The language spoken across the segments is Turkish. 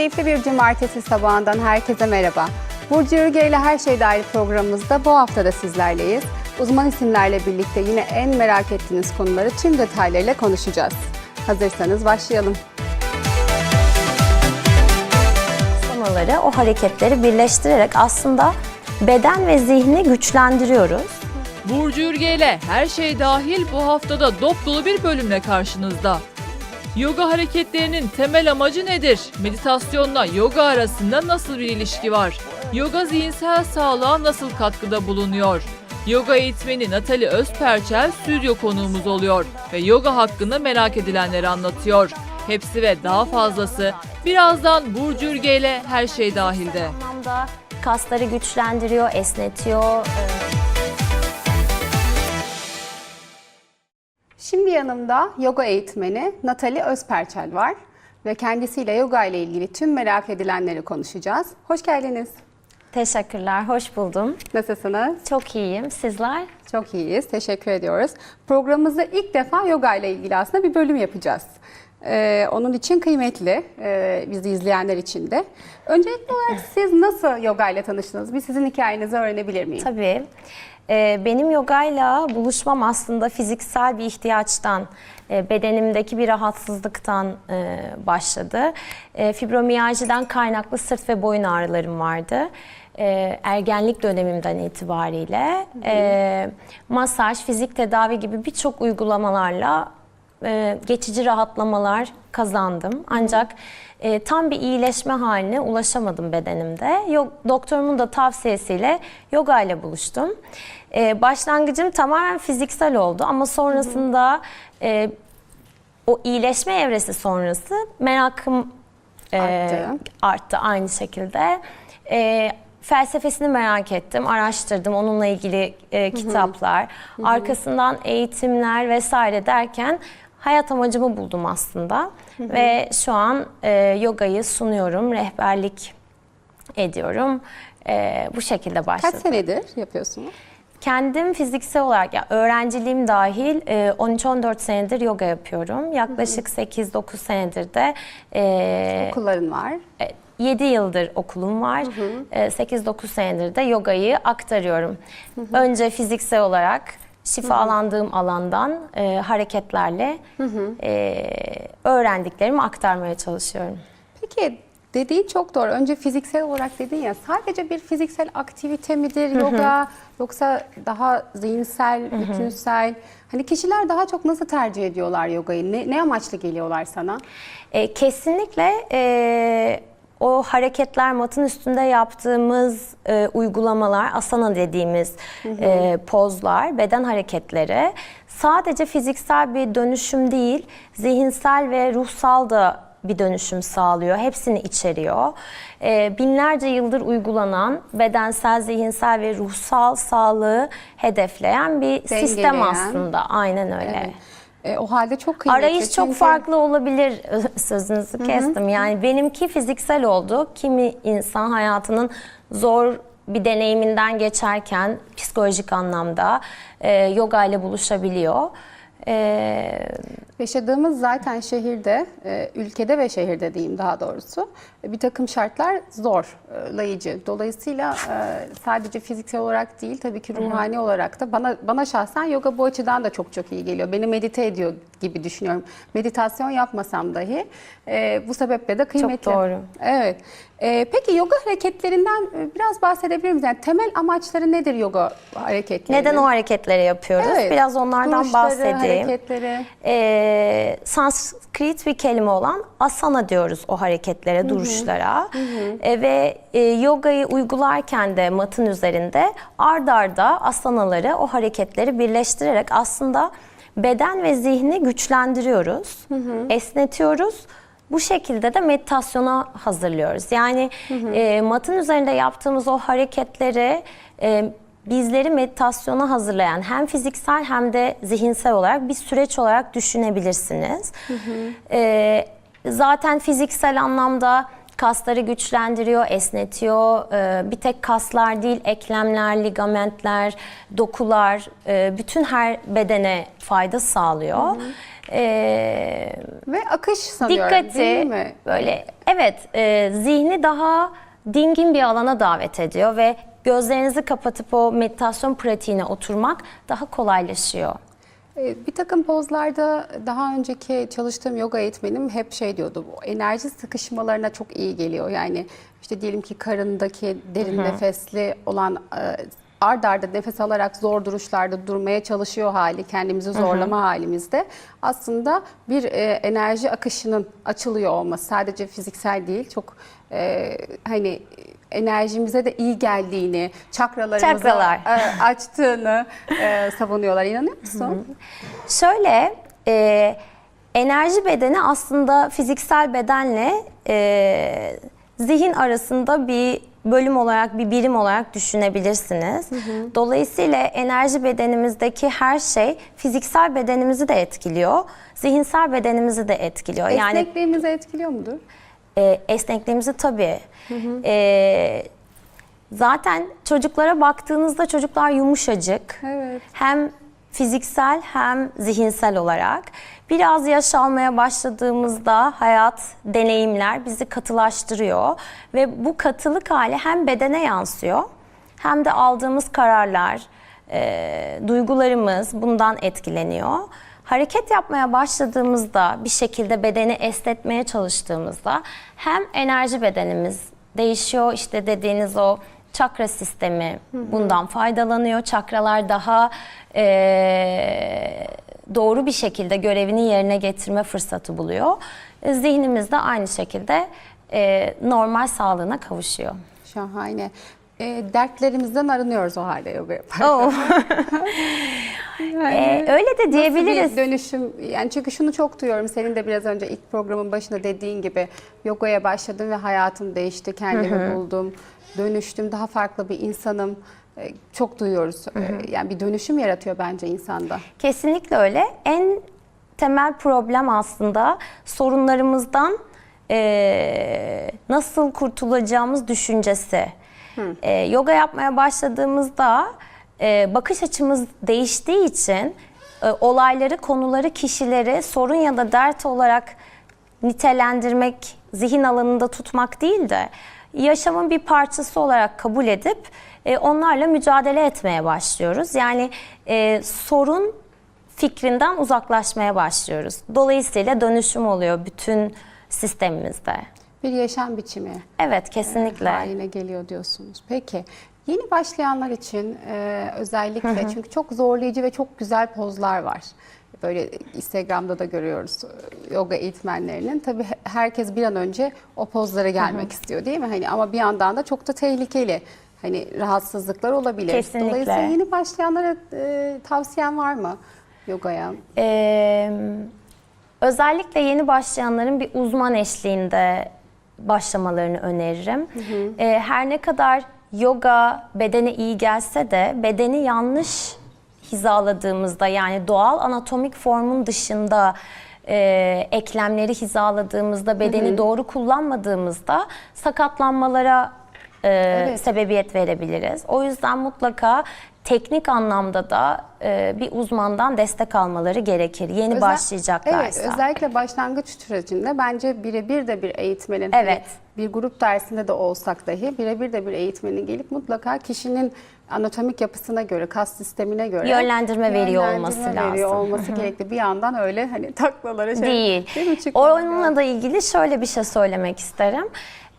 Keyifli bir cumartesi sabahından herkese merhaba. Burcu Ürge ile Her Şey Dahil programımızda bu hafta da sizlerleyiz. Uzman isimlerle birlikte yine en merak ettiğiniz konuları tüm detaylarıyla konuşacağız. Hazırsanız başlayalım. Asanaları, o hareketleri birleştirerek aslında beden ve zihni güçlendiriyoruz. Burcu Ürge ile her şey dahil bu haftada dop dolu bir bölümle karşınızda. Yoga hareketlerinin temel amacı nedir? Meditasyonla yoga arasında nasıl bir ilişki var? Yoga zihinsel sağlığa nasıl katkıda bulunuyor? Yoga eğitmeni Natali Özperçel stüdyo konuğumuz oluyor ve yoga hakkında merak edilenleri anlatıyor. Hepsi ve daha fazlası birazdan Burcu Ürge ile her şey dahilde. kasları güçlendiriyor, esnetiyor. Ee, Şimdi yanımda yoga eğitmeni Natali Özperçel var ve kendisiyle yoga ile ilgili tüm merak edilenleri konuşacağız. Hoş geldiniz. Teşekkürler, hoş buldum. Nasılsınız? Çok iyiyim. Sizler? Çok iyiyiz. Teşekkür ediyoruz. Programımızda ilk defa yoga ile ilgili aslında bir bölüm yapacağız. Ee, onun için kıymetli, e, bizi izleyenler için de. Öncelikli olarak siz nasıl yoga ile tanıştınız? Bir sizin hikayenizi öğrenebilir miyim? Tabii. Ee, benim yogayla buluşmam aslında fiziksel bir ihtiyaçtan, e, bedenimdeki bir rahatsızlıktan e, başladı. E, fibromiyajiden kaynaklı sırt ve boyun ağrılarım vardı. E, ergenlik dönemimden itibariyle e, masaj, fizik tedavi gibi birçok uygulamalarla e, geçici rahatlamalar kazandım. Ancak e, tam bir iyileşme haline ulaşamadım bedenimde. Doktorumun da tavsiyesiyle yoga ile buluştum. E, başlangıcım tamamen fiziksel oldu ama sonrasında e, o iyileşme evresi sonrası merakım e, Arttı. arttı aynı şekilde. E, felsefesini merak ettim, araştırdım onunla ilgili e, kitaplar, arkasından eğitimler vesaire derken hayat amacımı buldum aslında ve şu an e, yogayı sunuyorum, rehberlik ediyorum. E, bu şekilde Kaç başladım. senedir yapıyorsunuz? Kendim fiziksel olarak, ya öğrenciliğim dahil e, 13-14 senedir yoga yapıyorum. Yaklaşık 8-9 senedir de e, Okulların var. 7 yıldır okulum var. E, 8-9 senedir de yogayı aktarıyorum. Önce fiziksel olarak şifalandığım alandan e, hareketlerle e, öğrendiklerimi aktarmaya çalışıyorum. Peki dediğin çok doğru. Önce fiziksel olarak dedin ya sadece bir fiziksel aktivite midir yoga yoksa daha zihinsel, bütünsel? Hani kişiler daha çok nasıl tercih ediyorlar yogayı? Ne, ne amaçlı geliyorlar sana? E, kesinlikle e, o hareketler matın üstünde yaptığımız e, uygulamalar, asana dediğimiz e, pozlar, beden hareketleri sadece fiziksel bir dönüşüm değil, zihinsel ve ruhsal da bir dönüşüm sağlıyor. Hepsini içeriyor. E, binlerce yıldır uygulanan bedensel, zihinsel ve ruhsal sağlığı hedefleyen bir sistem Dengeleyen. aslında. Aynen öyle. E, o halde çok kıymetli. Arayış çok Çünkü- farklı olabilir sözünüzü kestim. Yani benimki fiziksel oldu. Kimi insan hayatının zor bir deneyiminden geçerken psikolojik anlamda e, yoga ile buluşabiliyor. E, Yaşadığımız zaten şehirde, e, ülkede ve şehirde diyeyim daha doğrusu bir takım şartlar zorlayıcı. Dolayısıyla e, sadece fiziksel olarak değil tabii ki ruhani olarak da bana bana şahsen yoga bu açıdan da çok çok iyi geliyor. Beni medite ediyor gibi düşünüyorum. Meditasyon yapmasam dahi e, bu sebeple de kıymetli. doğru. Evet. E, peki yoga hareketlerinden e, biraz bahsedebilir miyiz? Yani temel amaçları nedir yoga hareketlerinin? neden o hareketleri yapıyoruz? Evet. Biraz onlardan Duruşları, bahsedeyim. hareketleri. Ee, Sanskrit bir kelime olan asana diyoruz o hareketlere, duruşlara. Ee, ve e, yogayı uygularken de matın üzerinde ard arda asanaları, o hareketleri birleştirerek aslında beden ve zihni güçlendiriyoruz, esnetiyoruz. Bu şekilde de meditasyona hazırlıyoruz. Yani e, matın üzerinde yaptığımız o hareketleri e, bizleri meditasyona hazırlayan hem fiziksel hem de zihinsel olarak bir süreç olarak düşünebilirsiniz. E, zaten fiziksel anlamda kasları güçlendiriyor, esnetiyor. Ee, bir tek kaslar değil, eklemler, ligamentler, dokular, e, bütün her bedene fayda sağlıyor. Ee, Ve akış sanıyorum dikkati değil mi? böyle evet e, zihni daha dingin bir alana davet ediyor ve gözlerinizi kapatıp o meditasyon pratiğine oturmak daha kolaylaşıyor. Ee, Bir takım pozlarda daha önceki çalıştığım yoga eğitmenim hep şey diyordu. Bu enerji sıkışmalarına çok iyi geliyor. Yani işte diyelim ki karındaki derin nefesli olan e, ard arda nefes alarak zor duruşlarda durmaya çalışıyor hali, kendimizi zorlama halimizde aslında bir e, enerji akışının açılıyor olması. Sadece fiziksel değil, çok e, hani enerjimize de iyi geldiğini, çakralarımızı Çakralar. e, açtığını e, savunuyorlar. İnanıyor musun? Şöyle e, enerji bedeni aslında fiziksel bedenle e, zihin arasında bir bölüm olarak bir birim olarak düşünebilirsiniz. Dolayısıyla enerji bedenimizdeki her şey fiziksel bedenimizi de etkiliyor, zihinsel bedenimizi de etkiliyor. Yani Esnekliğimizi etkiliyor mudur? E, esnekliğimizi tabii. E, zaten çocuklara baktığınızda çocuklar yumuşacık. Evet. Hem fiziksel hem zihinsel olarak. Biraz yaş almaya başladığımızda hayat, deneyimler bizi katılaştırıyor ve bu katılık hali hem bedene yansıyor hem de aldığımız kararlar, e, duygularımız bundan etkileniyor. Hareket yapmaya başladığımızda bir şekilde bedeni esnetmeye çalıştığımızda hem enerji bedenimiz değişiyor işte dediğiniz o çakra sistemi bundan faydalanıyor. Çakralar daha eee, doğru bir şekilde görevini yerine getirme fırsatı buluyor. E, Zihnimiz de aynı şekilde eee, normal sağlığına kavuşuyor. Şahane. E, dertlerimizden arınıyoruz o halde yoga yaparken. Oh. Yani Eee, öyle de nasıl diyebiliriz. Bir dönüşüm yani çünkü şunu çok duyuyorum senin de biraz önce ilk programın başında dediğin gibi yogaya başladım ve hayatım değişti kendimi buldum dönüştüm daha farklı bir insanım E, çok duyuyoruz E, yani bir dönüşüm yaratıyor bence insanda. Kesinlikle öyle. En temel problem aslında sorunlarımızdan eee, nasıl kurtulacağımız düşüncesi. Eee, yoga yapmaya başladığımızda eee, bakış açımız değiştiği için e, olayları, konuları, kişileri sorun ya da dert olarak nitelendirmek, zihin alanında tutmak değil de yaşamın bir parçası olarak kabul edip e, onlarla mücadele etmeye başlıyoruz. Yani e, sorun fikrinden uzaklaşmaya başlıyoruz. Dolayısıyla dönüşüm oluyor bütün sistemimizde. Bir yaşam biçimi. Evet, kesinlikle. haline geliyor diyorsunuz. Peki yeni başlayanlar için e, özellikle çünkü çok zorlayıcı ve çok güzel pozlar var. Böyle Instagram'da da görüyoruz e, yoga eğitmenlerinin. Tabii he- herkes bir an önce o pozlara gelmek istiyor değil mi? Hani ama bir yandan da çok da tehlikeli. Hani rahatsızlıklar olabilir. Kesinlikle. Dolayısıyla yeni başlayanlara e, tavsiyen var mı yogaya? Ee, özellikle yeni başlayanların bir uzman eşliğinde başlamalarını öneririm. Ee, her ne kadar yoga bedene iyi gelse de bedeni yanlış hizaladığımızda yani doğal anatomik formun dışında e, eklemleri hizaladığımızda bedeni doğru kullanmadığımızda sakatlanmalara e, Evet. sebebiyet verebiliriz. O yüzden mutlaka teknik anlamda da e, bir uzmandan destek almaları gerekir. Yeni Özel- başlayacaklarsa. Evet, özellikle başlangıç sürecinde bence birebir de bir eğitmenin, Evet. hani bir grup dersinde de olsak dahi birebir de bir eğitmenin gelip mutlaka kişinin anatomik yapısına göre, kas sistemine göre Yönlendirme veriyor yönlendirme olması veriyor lazım. olması gerekli. Bir yandan öyle hani taklalara şey Değil. değil Onunla da ilgili şöyle bir şey söylemek isterim.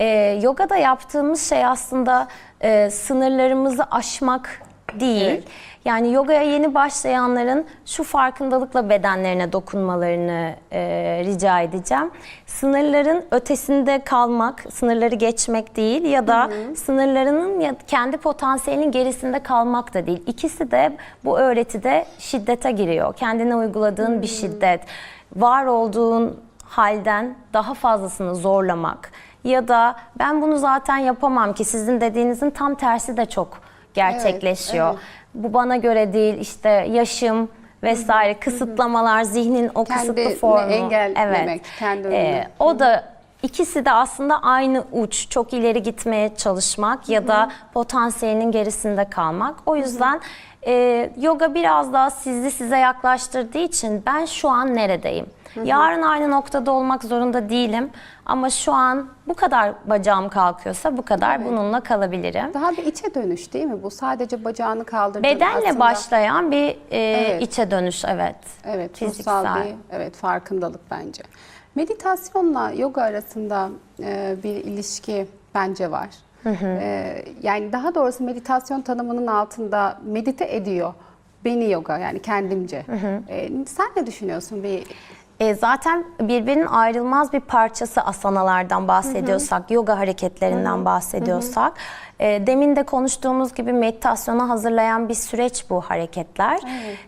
Ee, yogada yaptığımız şey aslında e, sınırlarımızı aşmak değil. Evet. Yani yogaya yeni başlayanların şu farkındalıkla bedenlerine dokunmalarını e, rica edeceğim. Sınırların ötesinde kalmak, sınırları geçmek değil ya da sınırlarının ya kendi potansiyelinin gerisinde kalmak da değil. İkisi de bu öğretide şiddete giriyor. Kendine uyguladığın bir şiddet, var olduğun halden daha fazlasını zorlamak ya da ben bunu zaten yapamam ki sizin dediğinizin tam tersi de çok gerçekleşiyor. evet. Bu bana göre değil işte yaşım vesaire kısıtlamalar zihnin o kısıtlı formu. engellemek, evet. kendi Ee, önüne. o da İkisi de aslında aynı uç, çok ileri gitmeye çalışmak ya da potansiyelinin gerisinde kalmak. O yüzden e, yoga biraz daha sizi size yaklaştırdığı için ben şu an neredeyim? Yarın aynı noktada olmak zorunda değilim ama şu an bu kadar bacağım kalkıyorsa bu kadar bununla kalabilirim. Daha bir içe dönüş değil mi bu? Sadece bacağını kaldırdın. Bedenle aslında. başlayan bir e, Evet. içe dönüş evet. Evet, Fiziksel. bir evet farkındalık bence. Meditasyonla yoga arasında e, bir ilişki bence var. E, yani daha doğrusu meditasyon tanımının altında medite ediyor beni yoga yani kendimce. E, sen ne düşünüyorsun bir E, zaten birbirinin ayrılmaz bir parçası asanalardan bahsediyorsak, yoga hareketlerinden bahsediyorsak, e, demin de konuştuğumuz gibi meditasyona hazırlayan bir süreç bu hareketler.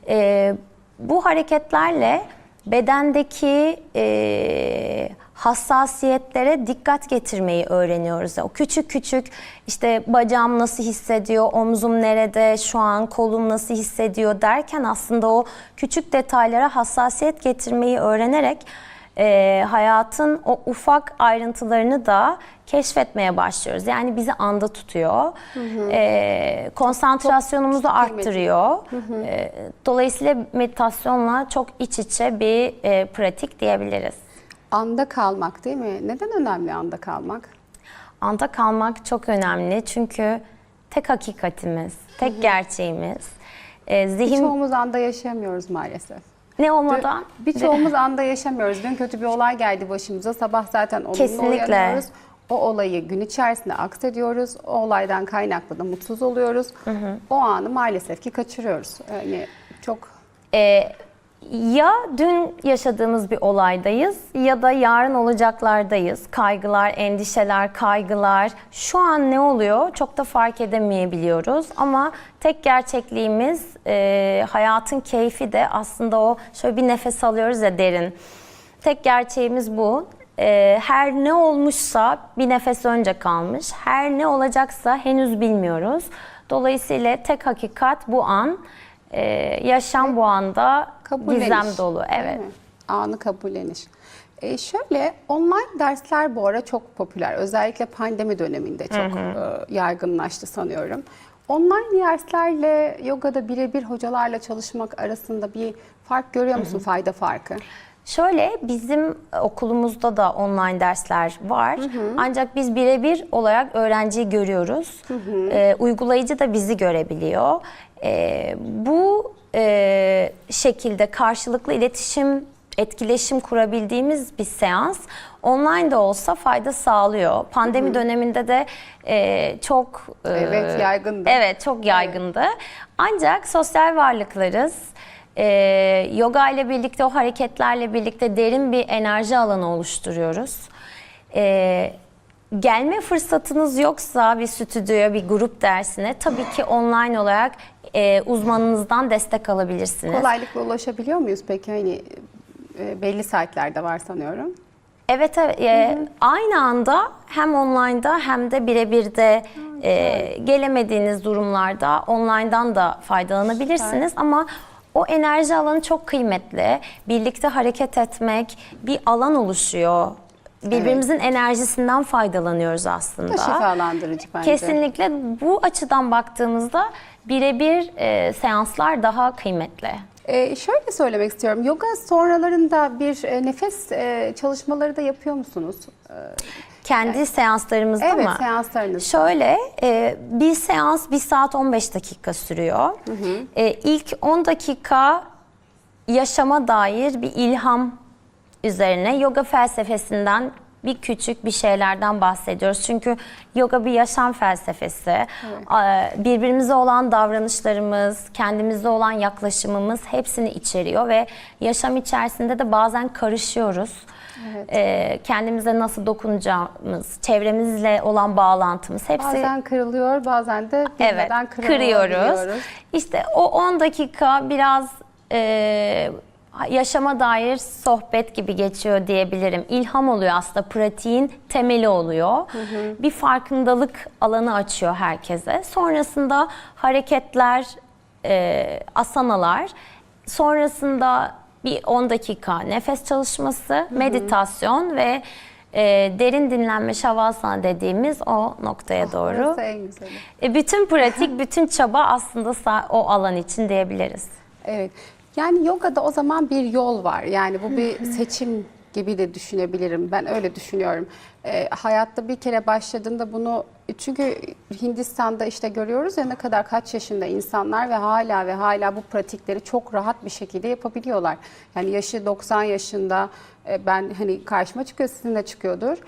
E, bu hareketlerle bedendeki e, hassasiyetlere dikkat getirmeyi öğreniyoruz. O küçük küçük işte bacağım nasıl hissediyor, omzum nerede, şu an kolum nasıl hissediyor derken aslında o küçük detaylara hassasiyet getirmeyi öğrenerek e, hayatın o ufak ayrıntılarını da keşfetmeye başlıyoruz. Yani bizi anda tutuyor, e, konsantrasyonumuzu Çok arttırıyor. E, dolayısıyla meditasyonla çok iç içe bir e, pratik diyebiliriz. anda kalmak değil mi? Neden önemli anda kalmak? Anda kalmak çok önemli çünkü tek hakikatimiz, tek gerçeğimiz. E, zihin Birçoğumuz anda yaşayamıyoruz maalesef. Ne olmadan Birçoğumuz anda yaşamıyoruz. Dün kötü bir olay geldi başımıza. Sabah zaten onunla Kesinlikle. uyanıyoruz. O olayı gün içerisinde aksediyoruz. O olaydan kaynaklı da mutsuz oluyoruz. O anı maalesef ki kaçırıyoruz. Yani çok e, ya dün yaşadığımız bir olaydayız ya da yarın olacaklardayız. Kaygılar, endişeler, kaygılar. Şu an ne oluyor çok da fark edemeyebiliyoruz. Ama tek gerçekliğimiz e, hayatın keyfi de aslında o şöyle bir nefes alıyoruz ya derin. Tek gerçeğimiz bu. E, her ne olmuşsa bir nefes önce kalmış. Her ne olacaksa henüz bilmiyoruz. Dolayısıyla tek hakikat bu an. E, yaşam bu anda kabulleniş. gizem dolu. Evet. Anı kabulleniş. E şöyle online dersler bu ara çok popüler. Özellikle pandemi döneminde çok e, yaygınlaştı sanıyorum. Online derslerle yogada birebir hocalarla çalışmak arasında bir fark görüyor musun? Fayda farkı. Şöyle bizim okulumuzda da online dersler var. Ancak biz birebir olarak öğrenciyi görüyoruz. Ee, uygulayıcı da bizi görebiliyor. Ee, bu e, şekilde karşılıklı iletişim, etkileşim kurabildiğimiz bir seans online de olsa fayda sağlıyor. Pandemi döneminde de e, çok e, Evet, yaygındı. Evet, çok yaygındı. Ancak sosyal varlıklarız. Ee, yoga ile birlikte o hareketlerle birlikte derin bir enerji alanı oluşturuyoruz. Ee, gelme fırsatınız yoksa bir stüdyoya, bir grup dersine tabii ki online olarak e, uzmanınızdan destek alabilirsiniz. Kolaylıkla ulaşabiliyor muyuz peki? Hani e, belli saatlerde var sanıyorum. Evet, evet. e, aynı anda hem online'da hem de birebir de e, gelemediğiniz durumlarda online'dan da faydalanabilirsiniz ama o enerji alanı çok kıymetli. Birlikte hareket etmek, bir alan oluşuyor. Birbirimizin enerjisinden faydalanıyoruz aslında. da şifalandırıcı bence. Kesinlikle bu açıdan baktığımızda birebir e, seanslar daha kıymetli. Ee, şöyle söylemek istiyorum. Yoga sonralarında bir e, nefes e, çalışmaları da yapıyor musunuz? Ee, Kendi seanslarımızda evet, mı? seanslarınız. Şöyle, e, bir seans 1 saat 15 dakika sürüyor. E, ilk 10 dakika yaşama dair bir ilham üzerine yoga felsefesinden bir küçük bir şeylerden bahsediyoruz. Çünkü yoga bir yaşam felsefesi. Birbirimize olan davranışlarımız, kendimize olan yaklaşımımız hepsini içeriyor ve yaşam içerisinde de bazen karışıyoruz. E, kendimize nasıl dokunacağımız, çevremizle olan bağlantımız hepsi Bazen kırılıyor, bazen de Evet, bilmeden kırıyoruz. kırıyoruz. İşte o 10 dakika biraz e, yaşama dair sohbet gibi geçiyor diyebilirim. İlham oluyor aslında, pratiğin temeli oluyor. Bir farkındalık alanı açıyor herkese. Sonrasında hareketler, e, asanalar, sonrasında bir 10 dakika nefes çalışması, meditasyon ve e, derin dinlenme şavasana dediğimiz o noktaya doğru. En güzeli. E, bütün pratik, bütün çaba aslında o alan için diyebiliriz. Evet. Yani yogada o zaman bir yol var. Yani bu bir seçim gibi de düşünebilirim. Ben öyle düşünüyorum. Ee, hayatta bir kere başladığında bunu çünkü Hindistan'da işte görüyoruz ya ne kadar kaç yaşında insanlar ve hala ve hala bu pratikleri çok rahat bir şekilde yapabiliyorlar. Yani yaşı 90 yaşında e, ben hani karşıma çıkıyor sizin de çıkıyordur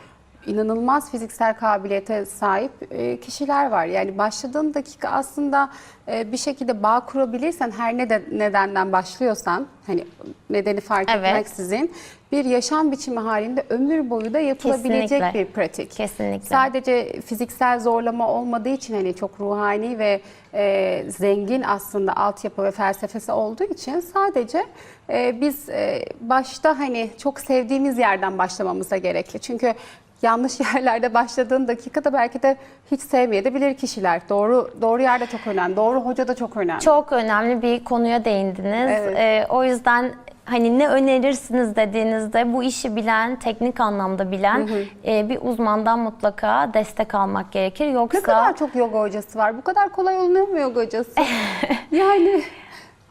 inanılmaz fiziksel kabiliyete sahip e, kişiler var. Yani başladığın dakika aslında e, bir şekilde bağ kurabilirsen her ne de, nedenden başlıyorsan hani nedeni fark Evet. etmeksizin bir yaşam biçimi halinde ömür boyu da yapılabilecek Kesinlikle. bir pratik. Kesinlikle. Sadece fiziksel zorlama olmadığı için hani çok ruhani ve e, zengin aslında altyapı ve felsefesi olduğu için sadece e, biz e, başta hani çok sevdiğimiz yerden başlamamıza gerekli. Çünkü yanlış yerlerde başladığın dakikada belki de hiç sevmeyebilir kişiler. Doğru doğru yerde çok önemli. Doğru hoca da çok önemli. Çok önemli bir konuya değindiniz. Evet. E, o yüzden hani ne önerirsiniz dediğinizde bu işi bilen, teknik anlamda bilen e, bir uzmandan mutlaka destek almak gerekir. Yoksa ne kadar çok yoga hocası var. Bu kadar kolay olunuyor mu yoga hocası? yani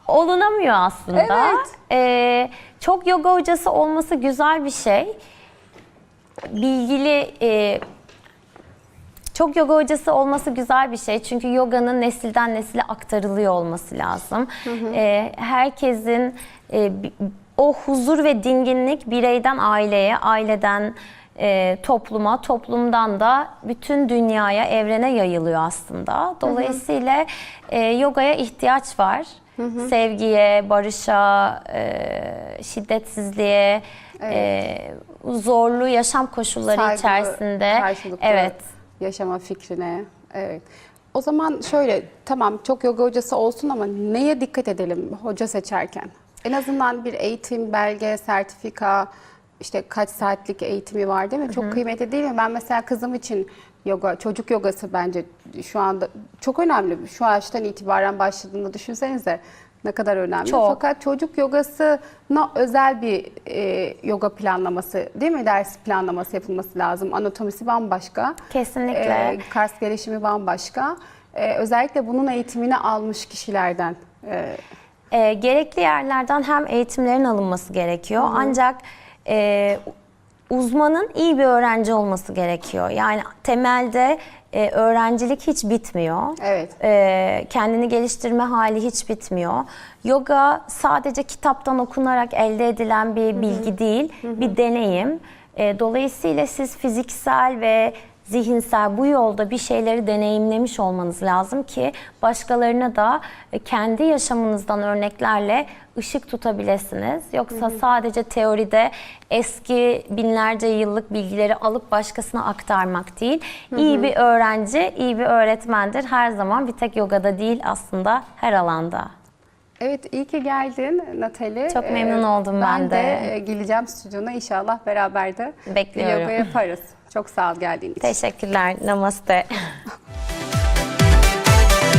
olunamıyor aslında. Evet. Ee, çok yoga hocası olması güzel bir şey. Bilgili e, çok yoga hocası olması güzel bir şey. Çünkü yoganın nesilden nesile aktarılıyor olması lazım. Ee, herkesin e, bi- o huzur ve dinginlik bireyden aileye, aileden e, topluma, toplumdan da bütün dünyaya, evrene yayılıyor aslında. Dolayısıyla e, yogaya ihtiyaç var. Sevgiye, barışa, e, şiddetsizliğe, e, zorlu yaşam koşulları saygılı, içerisinde. Evet. yaşama fikrine. Evet. O zaman şöyle tamam çok yoga hocası olsun ama neye dikkat edelim hoca seçerken? En azından bir eğitim, belge, sertifika, işte kaç saatlik eğitimi var değil mi? Çok kıymetli değil mi? Ben mesela kızım için yoga, çocuk yogası bence şu anda çok önemli. Şu yaştan itibaren başladığında düşünsenize ne kadar önemli. Çok. Fakat çocuk yogasına özel bir e, yoga planlaması değil mi? Ders planlaması yapılması lazım. Anatomisi bambaşka. Kesinlikle. E, kas gelişimi bambaşka. E, özellikle bunun eğitimini almış kişilerden. e, E, gerekli yerlerden hem eğitimlerin alınması gerekiyor ancak e, uzmanın iyi bir öğrenci olması gerekiyor. Yani temelde e, öğrencilik hiç bitmiyor. Evet. E, kendini geliştirme hali hiç bitmiyor. Yoga sadece kitaptan okunarak elde edilen bir bilgi değil, bir deneyim. E, dolayısıyla siz fiziksel ve zihinsel bu yolda bir şeyleri deneyimlemiş olmanız lazım ki başkalarına da e, kendi yaşamınızdan örneklerle ışık tutabilirsiniz. Yoksa sadece teoride eski binlerce yıllık bilgileri alıp başkasına aktarmak değil. İyi bir öğrenci, iyi bir öğretmendir. Her zaman bir tek yogada değil aslında her alanda. Evet iyi ki geldin Natali. Çok memnun oldum ben de. de. e, geleceğim stüdyona inşallah beraber de bir Bekliyorum. yoga yaparız. Çok sağ ol geldiğin için. Teşekkürler. Namaste.